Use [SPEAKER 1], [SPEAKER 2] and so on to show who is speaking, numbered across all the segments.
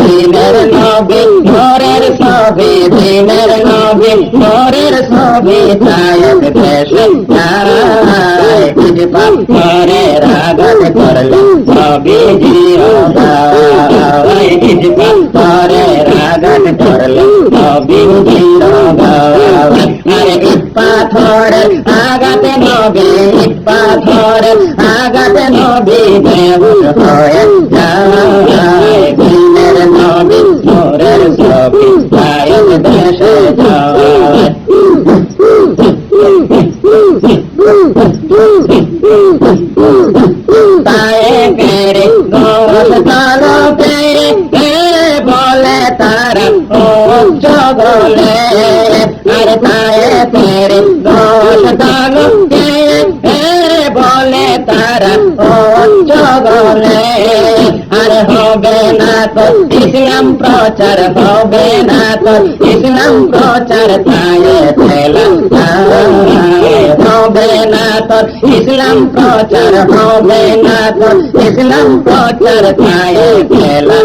[SPEAKER 1] ധീനരനാഭി ധോരരസാഭി ധീനരനാഭി ധോരരസാഭി തായത് ദേശാരായ കുജപരെ രാഗത കൊരല സാഭി ജീരോധാവൈ കുജപരെ രാഗത കൊരല സാഭി ജീരോധാവൈ পাথর, আঘাত নবী পাথর, আঘাত নবী দেবুর হয়ে দিনের নবী মোরের সবই গায়ক দেশে যায় তায়ে গোস কালো পেরে বলে তারা, ও জগলে আরে তায়ে तेरे दोष दानो हे बोले तारा ओ जोगोले अरे हो बेना तो इस्लाम प्रचार हो बेना तो इस्लाम प्रचार थाये थैला हो बेना तो इस्लाम प्रचार हो बेना तो इस्लाम प्रचार थाये थैला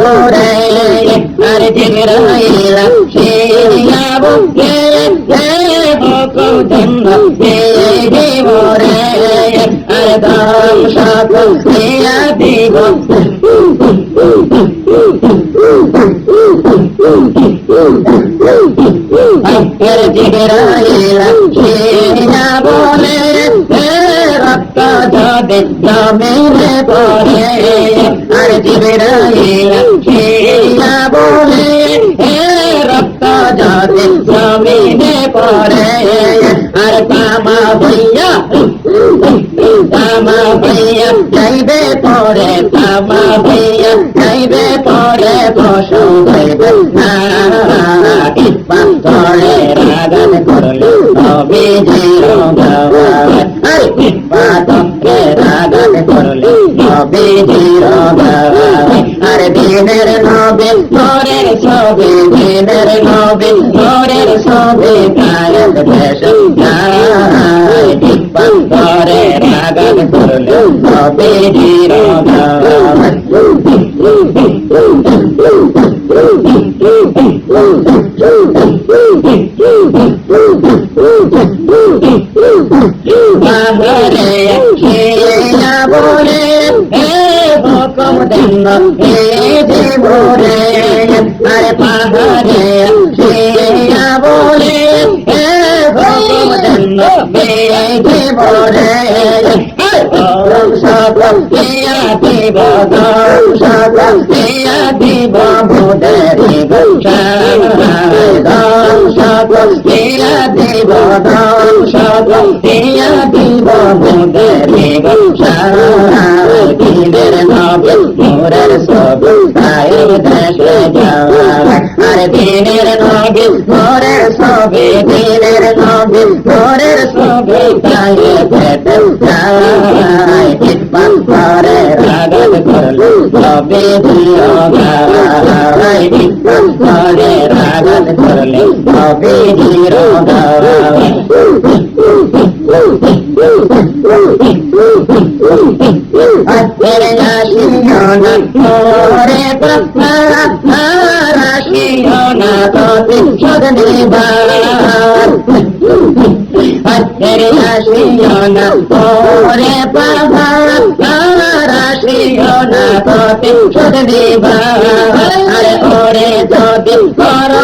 [SPEAKER 1] জিবরে আর জিবরাইল আখির না বলে হুকুম দেন হে জিবরে আর দাম সকল দিয়া দিব আখির না বলে রক্ত আর আখির আর কামা হইয়া কামা হইয়া যাইবে পরে কামা হইয়া যাইবে পরে হইবে। না পাথরে রাগান করলে তবে জিরো রাগান করলে তবে জিরো আর দিনের নবে সবে দিনের নবে ঘরের সবে কায়ক দেশ পাথরে রাগান করলে তবে জিরো গাওয়ার বাহরে খেলা বলে হে হুকুম দেন হে জীবরে আরে পাহাড়ে খেলা বলে সকল দিয়া দিব দিয়া দিব সকল দিয়া দিব দিয়া দিব মুদেরি দিনের নবে মোরের সব গায়ের দেশে আর দিনের নবে মোরের সবে দিনের নবে মোরের সবে গায়ে পেটে যায় ইতমান করে রাগত করলে সবে দিও করে রাগত করলে সবে দিও Ore, do, di, ore,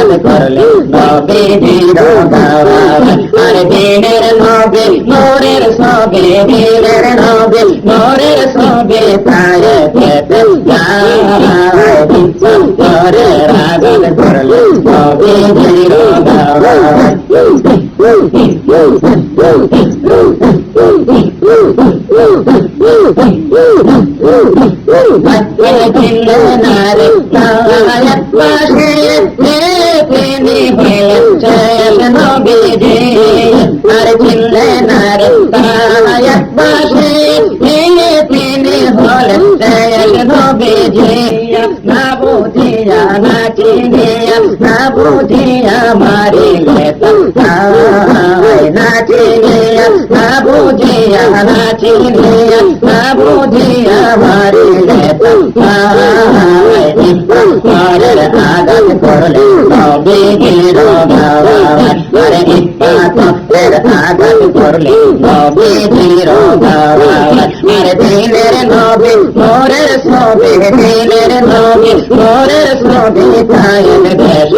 [SPEAKER 1] கால பரலோ பாபே தீரோ தாவாவன் அரை தேடர நோபில் மோரர சோபே தேடர நோபில் மோரர சோபே தார தேட்டல் யாவாவின் சோர ராஜல பரலோ பாபே தீரோ தாவாவன் மத்திய நாரி நாயத்மா ಅರವಿಂದ ನಾರಾಯ ಭಾಷೆ ಹೇಗೆ ತಿನಿ ಹೋಲಂತೆಯ ನೋಬೇಜೆ ನಾ ಬೂಧಿಯ ನಾಚಿನೆಯ ನಾ ಬೂಧಿಯ ಮಾರಿಗೆ ನಾಚಿನೆಯ ನಾ ಬೂಧಿಯ ನಾಚಿನೆಯ ನಾ ಬೂಧಿಯ তিনি হলেন জয় নবীজি না বুঝিয়া না চিনিয়া না বুঝিয়া মারিলে না চিনিয়া না বুঝিয়া না চিনিয়া না বুঝিয়া মারিলে পরের আগাত করলে তবে আরে ইপাতের আগাত করলে তবে আরে দিনের নবী মোরের সবে দিনের নবী মোরের সবে কায়ের দেশ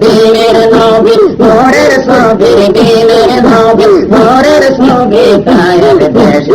[SPEAKER 1] দিনের নবী মোরের সবে দিনের নবী মোরের সবে কায়ের দেশ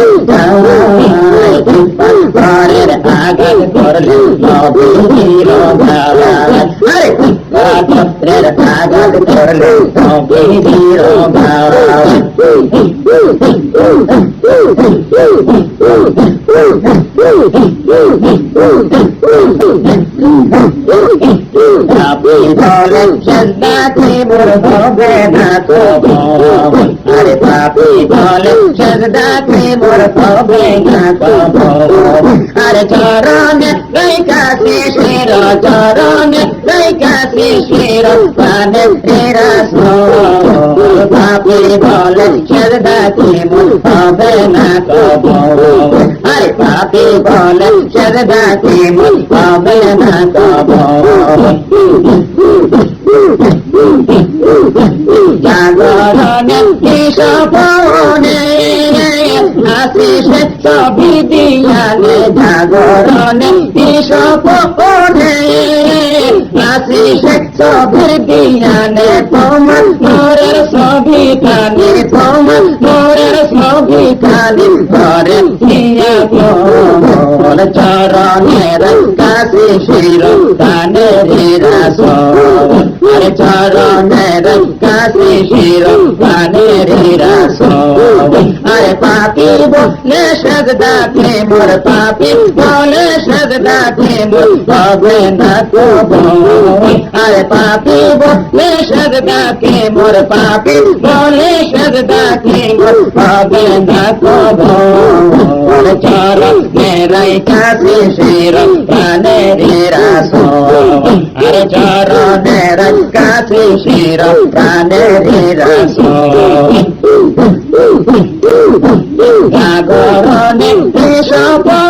[SPEAKER 1] Happy Valentine's Day, Happy Valentine's Day, পাপি বলেন সন্ধ্যাতে মোর হবে না তো আরে চরণে গাই কাছে শির চরণে গাই কাছে শির পানে তেরা সো পাপি বলেন সন্ধ্যাতে মোর হবে না তো আরে পাপি বলেন সন্ধ্যাতে মোর হবে না তো কৃষপনে আশিস ছবি দিয়ালে জাগরণে কৃষপনে আশিস ছবি দিয়ালে তোমার মোরের ছবি কানে তোমার মোরের ছবি কানে ঘরে চরণের কাছে শির কানের রাস চরণের কাছে শির কানের রাস আরে পাপি বলে সগদাকে মোর পাপি বলে সগদাকে মোর হবে আরে পাপি বলে সগদাকে মোর পাপি বলে সগদাকে মোর হবে না কব চরণের কাছে শির কানের রাস আরে চরণের কাছে শির কানের রাস জাগরণে সপনে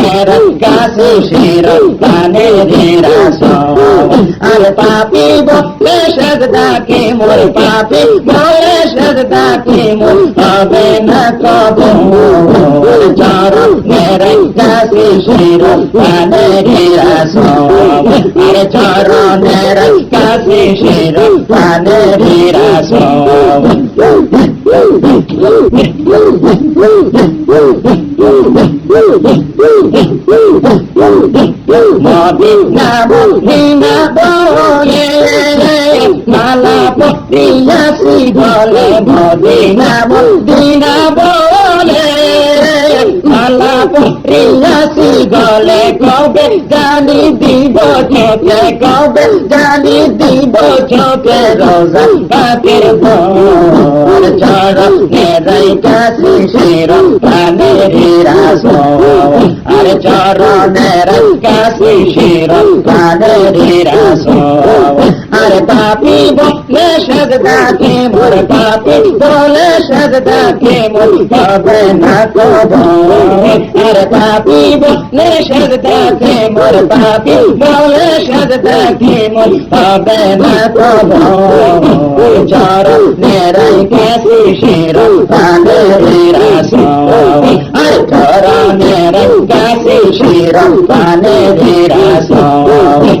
[SPEAKER 1] কাছে শির কানে রে রাস আর পাপি বলে সগদাকে মোর পাপি বলে সগদাকে মোর হবে না কব চরণের কাছে শির কানে রে রাস আর চরণের কাছে শির কানে রে রাস মদিনা মদিনা বলে মালা পত্রিয়াসি বলে মদিনা মদিনা বলে বলে কবে জানি দিব চোখে, কবে জানি দিব চোখে রোজা পাকের ভোর। চরণে রাইকা শিশির প্রাণে রাস আর চরণে मोर पापी, बोले श्रद्धा के मोर पापी, बोले श्रद्धा के मोर पापना को तो मोर पापी, बोले श्रद्धा के मोर पापी, बोले श्रद्धा के मोर पापना को तो चारो मेरा कैसे शेरो बांधे मेरा सो अरे चारो मेरा कैसे शेरो बांधे मेरा सो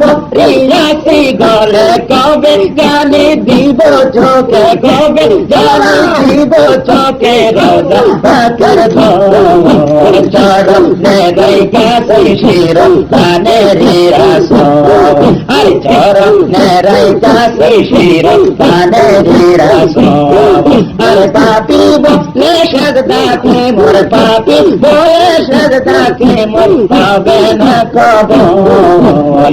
[SPEAKER 1] পড়িয়াছি গলে। কবে জানি দিব চোখে কবে জানি দিব চোখে রোজা পাকের নেই কাছে শির কানে রাস আর চরণ নেই কাছে শির কানে রাস আর পাপি বলে সজদাকে মোর পাপি বলে সজদাকে মোর পাবে না কবর।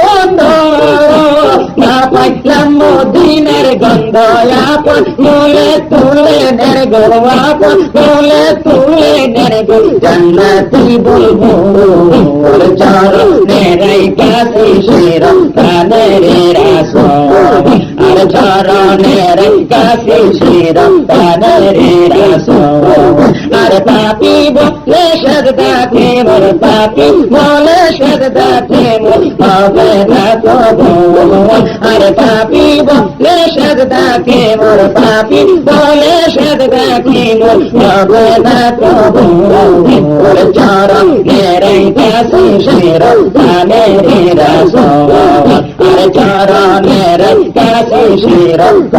[SPEAKER 1] পাইলাম মদিনার গন্ধ আপন তুলে তুলে নের গো আপন তুলে তুলে নের গো জান্নাতি বলব চরণের কাছে শির কানের রাস রাস আর পাপি বলে সদদাকে মোর পাপি বলে সদদাকে মোর হবে না কবো আর পাপি বলে সদদাকে মোর পাপি বলে মোর হবে না কবো চরণ মেরে কাছে শির কানের রাস আর చరణే రక్త శిశి రక్త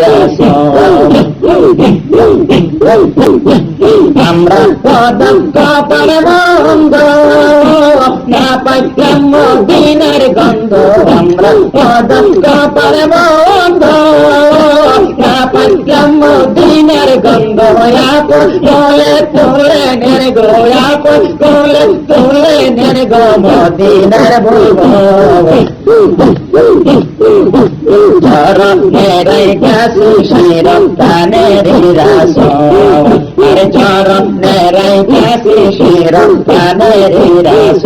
[SPEAKER 1] రసం అమృతోదం పరమాంగ నా పద్యము దీనరి గంధో అమృతోదం పరమాంగ నా పద్యము దీనరి గంధో తోలే తోలే నిరగో తోలే গো আপন বলে তোলে নের গো মদিনার বলব চরণের রাস আর চরণের কাছে শিরম কানের রাস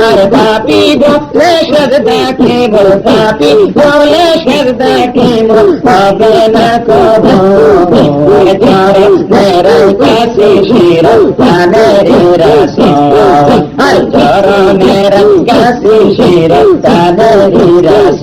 [SPEAKER 1] আর পাপি বলে সরদাকে মোর পাপি বলে সরদাকে মোর হবে না কব। চরণের কাছে শিরম কানের রাস আর চরণের কাছে শিরম কানের রাস